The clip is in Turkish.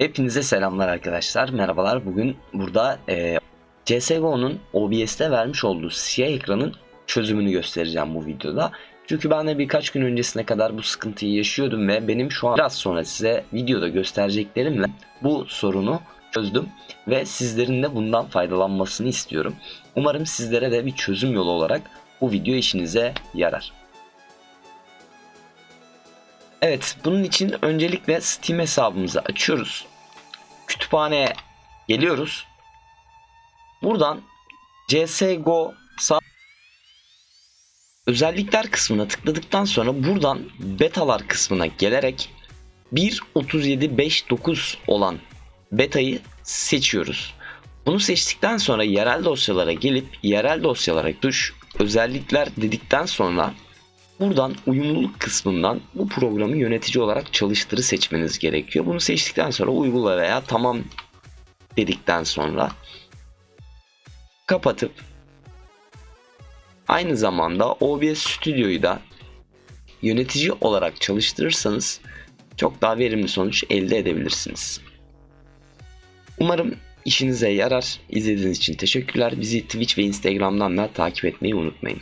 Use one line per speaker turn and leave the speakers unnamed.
Hepinize selamlar arkadaşlar. Merhabalar. Bugün burada e, CSGO'nun OBS'te vermiş olduğu siyah ekranın çözümünü göstereceğim bu videoda. Çünkü ben de birkaç gün öncesine kadar bu sıkıntıyı yaşıyordum ve benim şu an biraz sonra size videoda göstereceklerimle bu sorunu çözdüm ve sizlerin de bundan faydalanmasını istiyorum. Umarım sizlere de bir çözüm yolu olarak bu video işinize yarar. Evet, bunun için öncelikle Steam hesabımızı açıyoruz. Kütüphaneye geliyoruz. Buradan CSGO özellikler kısmına tıkladıktan sonra buradan betalar kısmına gelerek 1.37.5.9 olan betayı seçiyoruz. Bunu seçtikten sonra yerel dosyalara gelip yerel dosyalara tuş özellikler dedikten sonra Buradan uyumluluk kısmından bu programı yönetici olarak çalıştırı seçmeniz gerekiyor. Bunu seçtikten sonra uygula veya tamam dedikten sonra kapatıp aynı zamanda OBS Studio'yu da yönetici olarak çalıştırırsanız çok daha verimli sonuç elde edebilirsiniz. Umarım işinize yarar. İzlediğiniz için teşekkürler. Bizi Twitch ve Instagram'dan da takip etmeyi unutmayın.